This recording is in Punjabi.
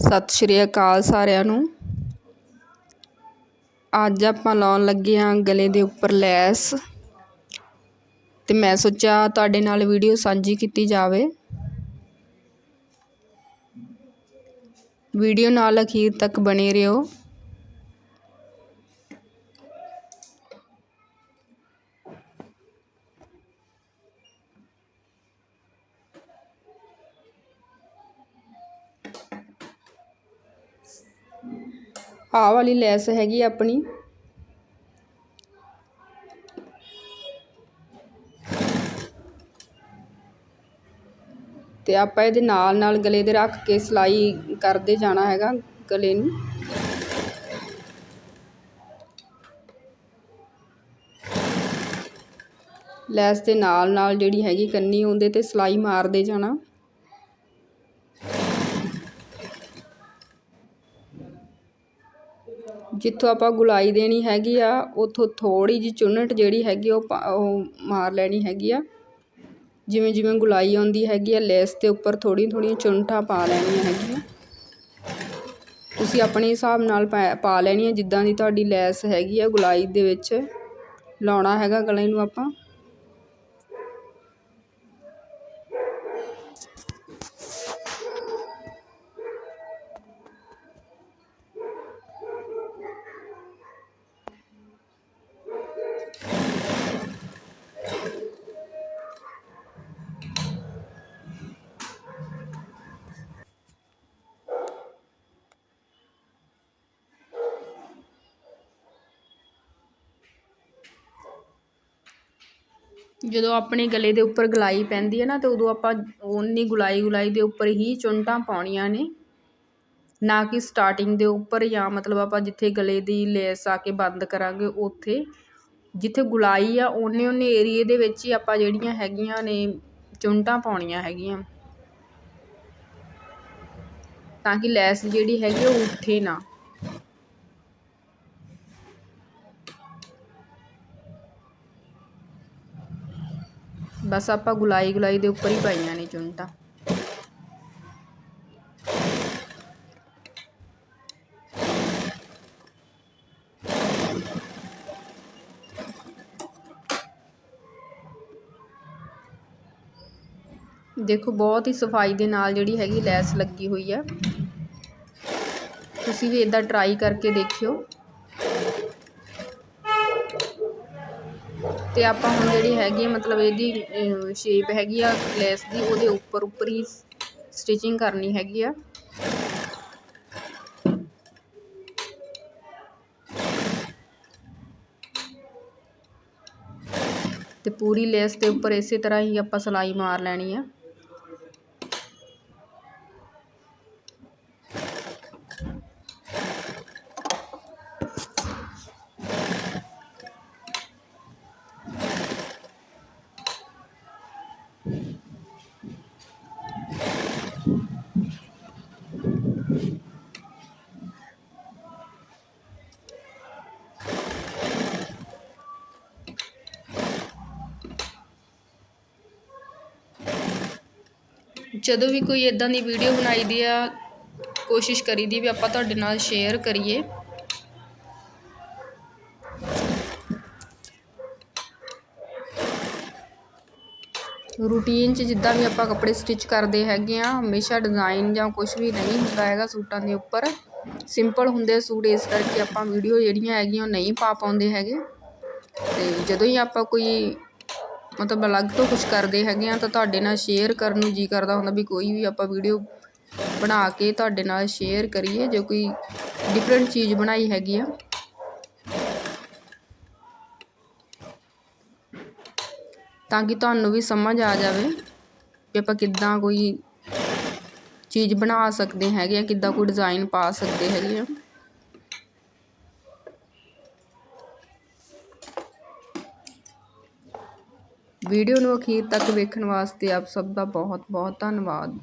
ਸਤਿ ਸ਼੍ਰੀ ਅਕਾਲ ਸਾਰਿਆਂ ਨੂੰ। ਅੱਜ ਆਪਾਂ ਲਾਉਣ ਲੱਗੇ ਹਾਂ ਗਲੇ ਦੇ ਉੱਪਰ ਲੈਸ। ਤੇ ਮੈਂ ਸੋਚਿਆ ਤੁਹਾਡੇ ਨਾਲ ਵੀਡੀਓ ਸਾਂਝੀ ਕੀਤੀ ਜਾਵੇ। ਵੀਡੀਓ ਨਾਲ ਅਖੀਰ ਤੱਕ ਬਣੇ ਰਹੋ। ਆਹ ਵਾਲੀ ਲੈਸ ਹੈਗੀ ਆਪਣੀ। ਤੇ ਆਪਾਂ ਇਹਦੇ ਨਾਲ ਨਾਲ ਗਲੇ ਦੇ ਰੱਖ ਕੇ ਸਿਲਾਈ ਕਰਦੇ ਜਾਣਾ ਹੈਗਾ ਗਲੇ ਨੂੰ। ਲੈਸ ਦੇ ਨਾਲ ਨਾਲ ਜਿਹੜੀ ਹੈਗੀ ਕੰਨੀ, ਉਹਦੇ ਤੇ ਸਿਲਾਈ ਮਾਰਦੇ ਜਾਣਾ। ਜਿੱਥੋਂ ਆਪਾਂ ਗੁਲਾਈ ਦੇਣੀ ਹੈਗੀ ਆ, ਉੱਥੋਂ ਥੋੜ੍ਹੀ ਜਿਹੀ ਚੁੰਨਟ ਜਿਹੜੀ ਹੈਗੀ ਉਹ ਪਾ, ਉਹ ਮਾਰ ਲੈਣੀ ਹੈਗੀ ਆ। ਜਿਵੇਂ ਜਿਵੇਂ ਗੁਲਾਈ ਆਉਂਦੀ ਹੈਗੀ ਆ, ਲੈਸ ਦੇ ਉੱਪਰ ਥੋੜ੍ਹੀਆਂ ਥੋੜ੍ਹੀਆਂ ਚੁੰਨਟਾਂ ਪਾ ਲੈਣੀਆਂ ਹੈਗੀਆਂ। ਤੁਸੀਂ ਆਪਣੇ ਹਿਸਾਬ ਨਾਲ ਪਾ ਲੈਣੀ ਹੈ ਜਿੱਦਾਂ ਦੀ ਤੁਹਾਡੀ ਲੈਸ ਹੈਗੀ ਆ, ਗੁਲਾਈ ਦੇ ਵਿੱਚ ਲਾਉਣਾ ਹੈਗਾ ਗਲੇ ਨੂੰ ਆਪਾਂ। ਜਦੋਂ ਆਪਣੇ ਗਲੇ ਦੇ ਉੱਪਰ ਗਲਾਈ ਪੈਂਦੀ ਹੈ ਨਾ, ਤਾਂ ਉਦੋਂ ਆਪਾਂ ਓਨੀ ਗੁਲਾਈ ਗੁਲਾਈ ਦੇ ਉੱਪਰ ਹੀ ਚੁੰਨਟਾਂ ਪਾਉਣੀਆਂ ਨੇ। ਨਾ ਕਿ ਸਟਾਰਟਿੰਗ ਦੇ ਉੱਪਰ ਜਾਂ ਮਤਲਬ ਆਪਾਂ ਜਿੱਥੇ ਗਲੇ ਦੀ ਲੇਸ ਆ ਕੇ ਬੰਦ ਕਰਾਂਗੇ, ਉੱਥੇ। ਜਿੱਥੇ ਗੁਲਾਈ ਆ, ਓਨੇ ਓਨੇ ਏਰੀਏ ਦੇ ਵਿੱਚ ਹੀ ਆਪਾਂ ਜਿਹੜੀਆਂ ਹੈਗੀਆਂ ਨੇ, ਚੁੰਨਟਾਂ ਪਾਉਣੀਆਂ ਹੈਗੀਆਂ। ਤਾਂ ਕਿ ਲੈਸ ਜਿਹੜੀ ਹੈਗੀ ਉਹ ਉੱਠੇ ਨਾ। ਬਸ ਆਪਾਂ ਗੁਲਾਈ ਗੁਲਾਈ ਦੇ ਉੱਪਰ ਹੀ ਪਾਈਆਂ ਨੇ ਚੁੰਨਟਾਂ ਦੇਖੋ, ਬਹੁਤ ਹੀ ਸਫ਼ਾਈ ਦੇ ਨਾਲ ਜਿਹੜੀ ਹੈਗੀ ਲੈਸ ਲੱਗੀ ਹੋਈ ਆ ਤੁਸੀਂ ਵੀ ਇਦਾਂ ਟਰਾਈ ਕਰਕੇ ਦੇਖਿਓ। ਤੇ ਆਪਾਂ ਹੁਣ ਜਿਹੜੀ ਹੈਗੀ ਮਤਲਬ ਇਹਦੀ ਸ਼ੇਪ ਹੈਗੀ ਆ ਲੈਸ ਦੀ, ਉਹਦੇ ਉੱਪਰ ਉੱਪਰ ਹੀ ਸਟਿਚਿੰਗ ਕਰਨੀ ਹੈਗੀ ਆ। ਤੇ ਪੂਰੀ ਲੈਸ ਦੇ ਉੱਪਰ ਇਸੇ ਤਰ੍ਹਾਂ ਹੀ ਆਪਾਂ ਸਲਾਈ ਮਾਰ ਲੈਣੀ ਆ। ਜਦੋਂ ਵੀ ਕੋਈ ਇਦਾਂ ਦੀ ਵੀਡੀਓ ਬਣਾਈ ਦੀ ਆ, ਕੋਸ਼ਿਸ਼ ਕਰੀਦੀ ਵੀ ਆਪਾਂ ਤੁਹਾਡੇ ਨਾਲ ਸ਼ੇਅਰ ਕਰੀਏ। ਰੂਟੀਨ 'ਚ ਜਿੱਦਾਂ ਵੀ ਆਪਾਂ ਕੱਪੜੇ ਸਟਿਚ ਕਰਦੇ ਹੈਗੇ ਆ, ਹਮੇਸ਼ਾ ਡਿਜ਼ਾਈਨ ਜਾਂ ਕੁਝ ਵੀ ਨਹੀਂ ਹੁੰਦਾ ਹੈਗਾ ਸੂਟਾਂ ਦੇ ਉੱਪਰ। ਸਿੰਪਲ ਹੁੰਦੇ ਸੂਟ, ਇਸ ਕਰਕੇ ਆਪਾਂ ਵੀਡੀਓ ਜਿਹੜੀਆਂ ਹੈਗੀਆਂ ਉਹ ਨਹੀਂ ਪਾ ਪਾਉਂਦੇ ਹੈਗੇ। ਤੇ ਜਦੋਂ ਹੀ ਆਪਾਂ ਕੋਈ ਮਤਲਬ ਅਲੱਗ ਤੋਂ ਕੁਝ ਕਰਦੇ ਹੈਗੇ ਹਾਂ ਤਾਂ ਤੁਹਾਡੇ ਨਾਲ ਸ਼ੇਅਰ ਕਰਨ ਨੂੰ ਜੀ ਕਰਦਾ ਹੁੰਦਾ ਵੀ ਕੋਈ ਵੀ ਆਪਾਂ ਵੀਡੀਓ ਬਣਾ ਕੇ ਤੁਹਾਡੇ ਨਾਲ ਸ਼ੇਅਰ ਕਰੀਏ, ਜੋ ਕੋਈ ਡਿਫਰੈਂਟ ਚੀਜ਼ ਬਣਾਈ ਹੈਗੀ ਆ। ਤਾਂ ਕਿ ਤੁਹਾਨੂੰ ਵੀ ਸਮਝ ਆ ਜਾਵੇ ਕਿ ਆਪਾਂ ਕਿੱਦਾਂ ਕੋਈ ਚੀਜ਼ ਬਣਾ ਸਕਦੇ ਹੈਗੇ ਆ, ਕਿੱਦਾਂ ਕੋਈ ਡਿਜ਼ਾਈਨ ਪਾ ਸਕਦੇ ਹੈਗੇ ਆ। ਵੀਡੀਓ ਨੂੰ ਅਖੀਰ ਤੱਕ ਵੇਖਣ ਵਾਸਤੇ ਆਪ ਸਭ ਦਾ ਬਹੁਤ ਬਹੁਤ ਧੰਨਵਾਦ।